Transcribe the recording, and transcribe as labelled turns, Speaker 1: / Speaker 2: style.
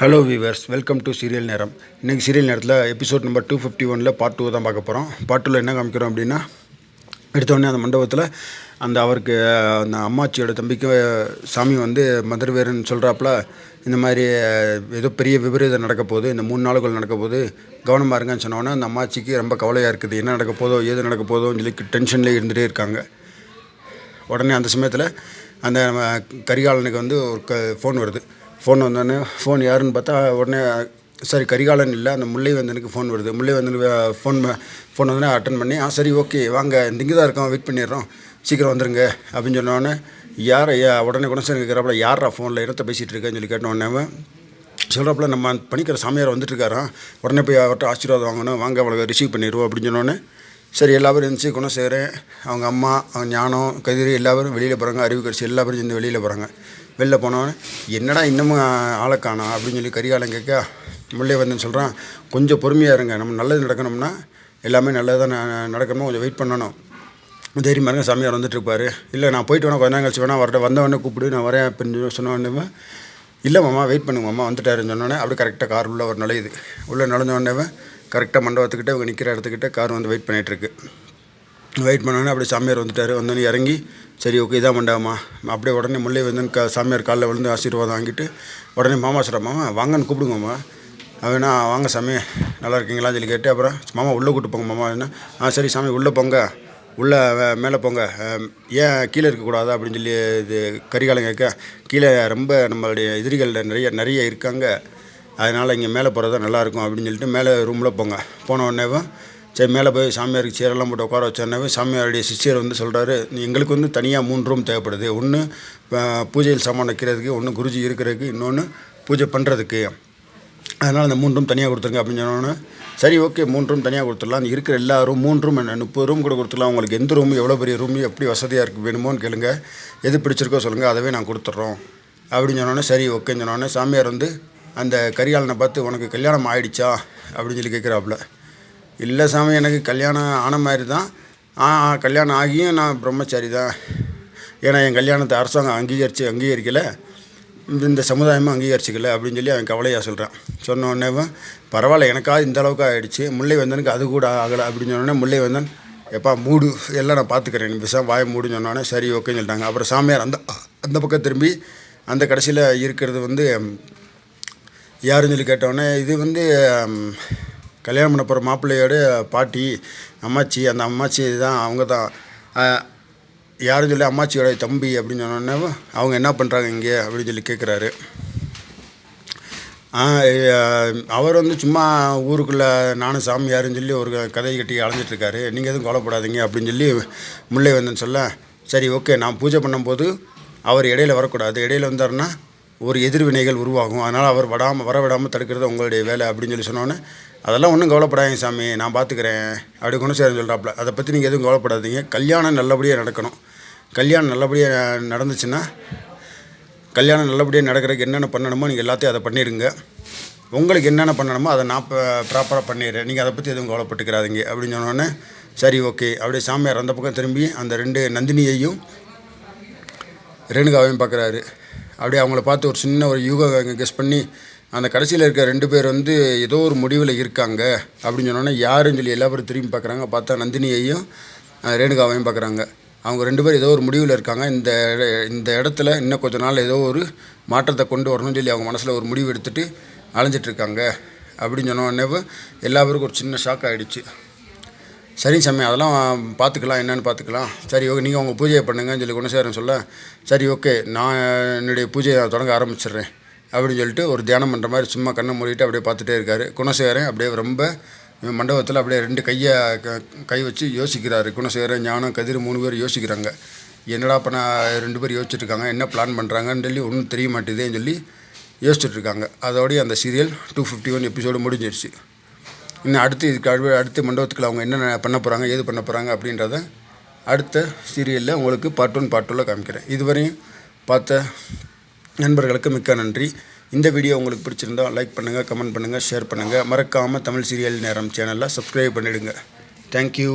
Speaker 1: Hello viewers welcome to serial நேரம் இன்றைக்கி serial நேரத்தில் எபிசோட் நம்பர் டூ ஃபிஃப்டி ஒனில் பார்ட் டூ தான் பார்க்க போகிறோம் பார்ட் டூவில் என்ன காமிக்கிறோம் அப்படின்னா எடுத்தோடனே அந்த மண்டபத்தில் அந்த அவருக்கு அந்த அம்மாச்சியோட தம்பிக்கு சாமி வந்து மதுரவேருன்னு சொல்கிறாப்புல இந்த மாதிரி ஏதோ பெரிய விபரீதம் நடக்க போகுது. இந்த மூணு நாளுக்குள் நடக்க போகுது. கவனமாக இருங்கன்னு சொன்னோன்னே அந்த அம்மாச்சிக்கு ரொம்ப கவலையாக இருக்குது. என்ன நடக்க போதோ ஏது நடக்க போதோன்னு சொல்லி டென்ஷன்லேயே இருந்துகிட்டே இருக்காங்க. உடனே அந்த சமயத்தில் அந்த நம்ம கரிகாலனுக்கு வந்து ஒரு க ஃபோன் வருது. ஃபோன் வந்தோடனே ஃபோன் யாருன்னு பார்த்தா உடனே சரி கரிகாலன் இல்லை அந்த முல்லைவேந்தனுக்கு ஃபோன் வருது. முல்லைவேந்தனுக்கு ஃபோன் ஃபோன் வந்தோடனே அட்டன் பண்ணி ஆ சரி ஓகே வாங்க இங்கே தான் இருக்கோம் வெயிட் பண்ணிடுறோம். சீக்கிரம் வந்துருங்க. அப்படின்னு சொன்னோடனே யார் ஐயா? உடனே குணசேகர் கேட்குறாப்புல யாரா ஃபோனில் இடத்த பேசிகிட்டு இருக்கேன்னு சொல்லி கேட்டோன்னே சொல்கிறப்பல நம்ம பணிக்கிற சாமியார் வந்துட்டுருக்காராம் உடனே போய் அவர்கிட்ட ஆசீர்வாதம் வாங்கணும். வாங்க அவளை ரிசீவ் பண்ணிடுவோம். அப்படின்னு சொன்னோன்னே சரி எல்லாரும் இருந்துச்சு குணசேகரன் அவங்க அம்மா அவங்க ஞானம் கதிரி எல்லாரும் வெளியில் போகிறாங்க அறிவு கட்சி எல்லா பேரும் சேர்ந்து வெளியில் போகிறாங்க வெளில போனவொடனே என்னடா இன்னமும் ஆளை காணோம் அப்படின்னு சொல்லி கரிகாலம் கேட்க முல்லை வந்து சொல்கிறான் கொஞ்சம் பொறுமையாக இருங்க. நம்ம நல்லது நடக்கணும்னா எல்லாமே நல்லதாக நடக்கணும் கொஞ்சம் வெயிட் பண்ணணும். தைரியமாக இருங்க சாமியார் வந்துட்டுருப்பார். இல்லை நான் போயிட்டு வேணா கொஞ்ச நேரம் கழிச்சு வேணா வரட்ட வந்தவொடனே கூப்பிடு. நான் வரேன் அப்படின்னு சொன்ன இல்லை மாமா வெயிட் பண்ணுங்க மாமா. வந்துட்டாருன்னு சொன்னோடனே அப்படியே கரெக்டாக கார் உள்ளே ஒரு நுழையுது. உள்ளே நுழைஞ்ச உடனே கரெக்டாக மண்டபத்துக்கிட்ட இவங்க நிற்கிற இடத்துக்கிட்ட கார் வந்து வெயிட் பண்ணிகிட்ருக்கு வெயிட் பண்ணோன்னே அப்படியே சாமியார் வந்துட்டார். வந்தோடனே இறங்கி சரி ஓகே இதான் மண்டபமா. அப்படியே உடனே முல்லை வந்து க சாமியார் காலில் விழுந்து ஆசீர்வாதம் வாங்கிட்டு உடனே மாமா சொல்கிறேன் மாமா வாங்கன்னு கூப்பிடுங்கம்மா அவனா வாங்க சாமி நல்லா இருக்கீங்களான்னு சொல்லி கேட்டு அப்புறம் மாமா உள்ளே கூப்பிட்டு போங்க மாமா. என்ன ஆ சரி சாமி உள்ளே போங்க உள்ளே மேலே போங்க. ஏன் கீழே இருக்கக்கூடாதா அப்படின்னு சொல்லி இது கரிகாலம் கேட்க கீழே ரொம்ப நம்மளுடைய எதிரிகள் நிறைய நிறைய இருக்காங்க. அதனால் இங்கே மேலே போகிறது தான் நல்லாயிருக்கும் அப்படின்னு சொல்லிட்டு மேலே ரூமில் போங்க. போன உடனேவும் சரி மேலே போய் சாமியாருக்கு சேரெல்லாம் போட்டு உட்கார வச்சோன்னே சாமியாருடைய சிஷியர் வந்து சொல்கிறாரு எங்களுக்கு வந்து தனியாக மூணு ரூம் தேவைப்படுது. ஒன்று பூஜையில் சாமான் வைக்கிறதுக்கு ஒன்று குருஜி இருக்கிறதுக்கு இன்னொன்று பூஜை பண்ணுறதுக்கு அதனால் அந்த மூணு ரூம் தனியாக கொடுத்துருங்க அப்படின்னு சொன்னோன்னே சரி ஓகே மூணு ரூம் தனியாக கொடுத்துடலாம். அந்த இருக்கிற எல்லா ரூம் மூணு ரூம் என்ன முப்பது ரூம் கூட கொடுத்துடலாம். உங்களுக்கு எந்த ரூம் எவ்வளோ பெரிய ரூம் எப்படி வசதியாக இருக்குது வேணுமோன்னு கேளுங்க. எது பிடிச்சிருக்கோ சொல்லுங்கள் அதவே நான் கொடுத்துட்றோம் அப்படின்னு சொன்னோன்னே சரி ஓகேன்னு சொன்னோன்னே சாமியார் வந்து அந்த கரியாளனை பார்த்து உனக்கு கல்யாணம் ஆகிடுச்சா அப்படின்னு சொல்லி கேட்குறாப்புல. இல்லை சாமி எனக்கு கல்யாணம் ஆன மாதிரி தான். கல்யாணம் ஆகியும் நான் பிரம்மச்சாரி தான். ஏன்னா என் கல்யாணத்தை அரசாங்கம் அங்கீகரித்து அங்கீகரிக்கலை. இந்த சமுதாயமும் அங்கீகரிச்சிக்கல அப்படின்னு சொல்லி அவன் கவலையாக சொல்கிறான் சொன்ன பரவாயில்ல எனக்காக இந்த அளவுக்கு ஆகிடுச்சு முல்லை வந்தனுக்கு அது கூட ஆகலை. அப்படின்னு சொன்னோடனே முல்லை வந்தன் எப்பா மூடு. எல்லாம் நான் பார்த்துக்கிறேன். விஷம் வாய மூடுன்னு சொன்னோடனே சரி ஓகேன்னு சொல்லிட்டாங்க. அப்புறம் சாமியார் அந்த அந்த பக்கம் திரும்பி அந்த கடைசியில் இருக்கிறது வந்து யாருன்னு சொல்லி கேட்டோடனே இது வந்து கல்யாணம் பண்ண போகிற மாப்பிள்ளையோட பாட்டி அம்மாச்சி அந்த அம்மாச்சி தான் அவங்க தான். யாரும் சொல்லி அம்மாச்சியோட தம்பி அப்படின்னு சொன்னோன்னே அவங்க என்ன பண்ணுறாங்க இங்கே அப்படின்னு சொல்லி கேட்குறாரு அவர் வந்து சும்மா ஊருக்குள்ளே நானும் சாமியாருன்னு சொல்லி ஒரு கதை கட்டி அலைஞ்சிட்ருக்காரு நீங்கள் எதுவும் கொலைப்படாதீங்க அப்படின்னு சொல்லி முல்லை வந்தேன்னு சொல்ல சரி ஓகே நான் பூஜை பண்ணும்போது அவர் இடையில வரக்கூடாது. இடையில வந்தார்னா ஒரு எதிர்வினைகள் உருவாகும். அதனால் அவர் வடாமல் வர விடாமல் தடுக்கிறது உங்களுடைய வேலை அப்படின்னு சொல்லி சொன்னோன்னே அதெல்லாம் ஒன்றும் கவலைப்படாதீங்க சாமி நான் பார்த்துக்கிறேன் அப்படி குணசேகரன் சொல்கிறாப்புல அதை பற்றி நீங்கள் எதுவும் கவலைப்படாதீங்க. கல்யாணம் நல்லபடியாக நடக்கணும். கல்யாணம் நல்லபடியாக நடந்துச்சுன்னா கல்யாணம் நல்லபடியாக நடக்கிறதுக்கு என்னென்ன பண்ணணுமோ நீங்கள் எல்லாத்தையும் அதை பண்ணிடுங்க. உங்களுக்கு என்னென்ன பண்ணணுமோ அதை நான் ப்ராப்பராக பண்ணிடுறேன். நீங்கள் அதை பற்றி எதுவும் கவலைப்பட்டுக்கிறாதீங்க அப்படின்னு சொன்னோன்னே சரி ஓகே. அப்படியே சாமியார் அந்த பக்கம் திரும்பி அந்த ரெண்டு நந்தினியையும் ரேணுகாவையும் பார்க்குறாரு அப்படியே அவங்கள பார்த்து ஒரு சின்ன ஒரு யூக கெஸ் பண்ணி அந்த கடைசியில் இருக்க ரெண்டு பேர் வந்து ஏதோ ஒரு முடிவில் இருக்காங்க அப்படின்னு சொன்னோன்னே யாருன்னு சொல்லி எல்லா பேரும் திரும்பி பார்க்குறாங்க. பார்த்தா நந்தினியையும் ரேணுகாவையும் பார்க்குறாங்க. அவங்க ரெண்டு பேரும் ஏதோ ஒரு முடிவில் இருக்காங்க. இந்த இந்த இடத்துல இன்னும் கொஞ்ச நாள் ஏதோ ஒரு மாற்றத்தை கொண்டு வரணும்னு சொல்லி அவங்க மனசில் ஒரு முடிவு எடுத்துகிட்டு அலைஞ்சிட்ருக்காங்க அப்படின்னு சொன்னோடனே எல்லா பேருக்கும் ஒரு சின்ன ஷாக் ஆகிடுச்சு சரி சாமி அதெல்லாம் பார்த்துக்கலாம் என்னென்னு பார்த்துக்கலாம். சரி ஓகே நீங்கள் உங்கள் பூஜையை பண்ணுங்கன்னு சொல்லி குணசேகரன் சொல்ல சரி ஓகே நான் என்னுடைய பூஜையை தொடங்க ஆரம்பிச்சிடுறேன் அப்படின்னு சொல்லிட்டு ஒரு தியானம் பண்ணுற மாதிரி சும்மா கண்ணை மூடிட்டு அப்படியே பார்த்துட்டே இருக்கார். குணசேகரன் அப்படியே ரொம்ப மண்டபத்தில் அப்படியே ரெண்டு கையை கை வச்சு யோசிக்கிறாரு. குணசேகரன் ஞானம் கதிர் மூணு பேர் யோசிக்கிறாங்க. என்னடா இப்போ நான் ரெண்டு பேர் யோசிச்சுட்ருக்காங்க என்ன பிளான் பண்ணுறாங்கன்னு சொல்லி ஒன்றும் தெரிய மாட்டேதேன்னு சொல்லி யோசிச்சுட்ருக்காங்க அதோடய அந்த serial two fifty one episode முடிஞ்சிருச்சு. இன்னும் அடுத்து இதுக்கு அடுத்த மண்டபத்துக்கு அவங்க என்ன பண்ண போகிறாங்க ஏது பண்ண போகிறாங்க அப்படின்றத அடுத்த சீரியலில் உங்களுக்கு பார்ட் ஒன் பார்ட் டூவில் காமிக்கிறேன். இதுவரையும் பார்த்த நண்பர்களுக்கு மிக்க நன்றி. இந்த வீடியோ உங்களுக்கு பிடிச்சிருந்தால் லைக் பண்ணுங்கள் கமெண்ட் பண்ணுங்கள் ஷேர் பண்ணுங்கள் மறக்காமல் தமிழ் சீரியல் நேரம் சேனலில் சப்ஸ்கிரைப் பண்ணிவிடுங்க தேங்க்யூ